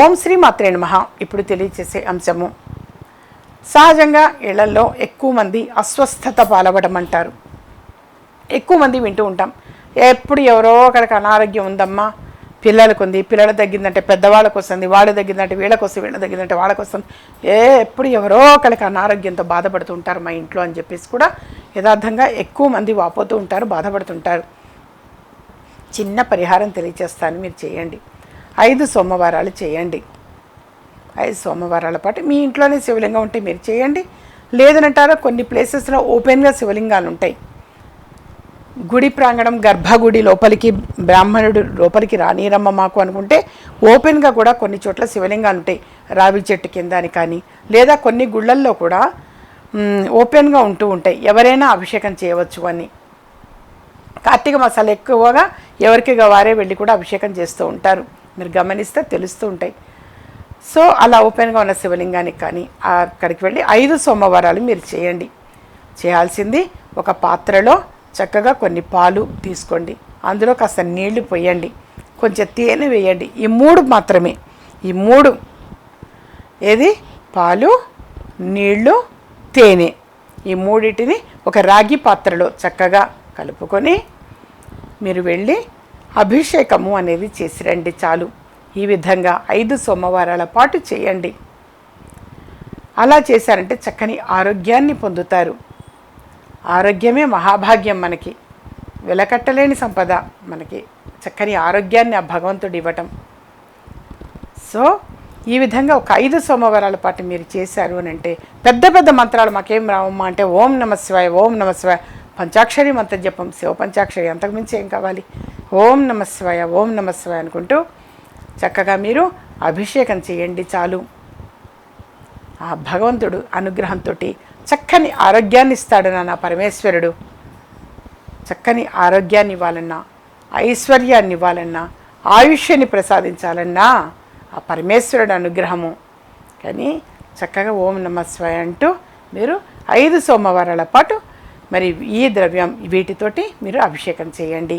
ఓం శ్రీ మాత్రే నమ. ఇప్పుడు తెలియచేసే అంశము. సహజంగా ఇళ్ళలో ఎక్కువ మంది అస్వస్థత పాలవడం అంటారు ఎక్కువ మంది వింటూ ఉంటాం. ఎప్పుడు ఎవరో ఒకరికి అనారోగ్యం ఉందమ్మా. పిల్లలకు ఉంది పిల్లల తగ్గిందంటే పెద్దవాళ్ళకు వస్తుంది వాళ్ళు తగ్గిందంటే వీళ్ళకి వస్తుంది వీళ్ళ తగ్గిందంటే వాళ్ళకి వస్తుంది. ఏ ఎప్పుడు ఎవరో ఒకరికి అనారోగ్యంతో బాధపడుతూ ఉంటారు మా ఇంట్లో అని చెప్పేసి కూడా యథార్థంగా ఎక్కువ మంది వాపోతూ ఉంటారు బాధపడుతుంటారు చిన్న పరిహారం తెలియచేస్తాను మీరు చేయండి. ఐదు సోమవారాలు చేయండి. ఐదు సోమవారాల పాటు మీ ఇంట్లోనే శివలింగం ఉంటే మీరు చేయండి. లేదనంటారా కొన్ని ప్లేసెస్లో ఓపెన్గా శివలింగాలు ఉంటాయి. గుడి ప్రాంగణం గర్భగుడి లోపలికి బ్రాహ్మణుడు లోపలికి రానీరమ్మ మాకు అనుకుంటే ఓపెన్గా కూడా కొన్ని చోట్ల శివలింగాలు ఉంటాయి. రావి చెట్టు కింద అని కానీ లేదా కొన్ని గుళ్ళల్లో కూడా ఓపెన్గా ఉంటూ ఉంటాయి. ఎవరైనా అభిషేకం చేయవచ్చు అని. కార్తీక మసాలా ఎక్కువగా ఎవరికి వారే వెళ్ళి కూడా అభిషేకం చేస్తూ ఉంటారు. మీరు గమనిస్తే తెలుస్తూ ఉంటాయి. సో అలా ఓపెన్గా ఉన్న శివలింగానికి కానీ అక్కడికి వెళ్ళి ఐదు సోమవారాలు మీరు చేయండి. చేయాల్సింది ఒక పాత్రలో చక్కగా కొన్ని పాలు తీసుకోండి. అందులో కాస్త నీళ్ళు పోయండి. కొంచెం తేనె వేయండి. ఈ మూడు మాత్రమే. ఈ మూడు. ఏది? పాలు నీళ్ళు తేనె. ఈ మూడింటిని ఒక రాగి పాత్రలో చక్కగా కలుపుకొని మీరు వెళ్ళి అభిషేకము అనేది చేసి రండి చాలు. ఈ విధంగా ఐదు సోమవారాల పాటు చేయండి. అలా చేశారంటే చక్కని ఆరోగ్యాన్ని పొందుతారు. ఆరోగ్యమే మహాభాగ్యం మనకి. వెలకట్టలేని సంపద మనకి. చక్కని ఆరోగ్యాన్ని ఆ భగవంతుడు ఇవ్వటం. సో ఈ విధంగా ఒక ఐదు సోమవారాల పాటు మీరు చేశారు అని అంటే పెద్ద పెద్ద మంత్రాలు మాకేం రావమ్మా అంటే ఓం నమ శివాయ ఓం నమ శివాయ. పంచాక్షరి మంత్ర జపం శివ పంచాక్షరి అంతకుమించి ఏం కావాలి? ఓం నమస్వాయ ఓం నమస్వాయ అనుకుంటూ చక్కగా మీరు అభిషేకం చేయండి చాలు. ఆ భగవంతుడు అనుగ్రహంతో చక్కని ఆరోగ్యాన్ని ఇస్తాడు నాన్న పరమేశ్వరుడు. చక్కని ఆరోగ్యాన్ని ఇవ్వాలన్నా ఐశ్వర్యాన్ని ఇవ్వాలన్నా ఆయుష్యాన్ని ప్రసాదించాలన్నా ఆ పరమేశ్వరుడు అనుగ్రహము. కానీ చక్కగా ఓం నమస్వాయ అంటూ మీరు ఐదు సోమవారాల పాటు మరి ఈ ద్రవ్యం వీటితోటి మీరు అభిషేకం చేయండి.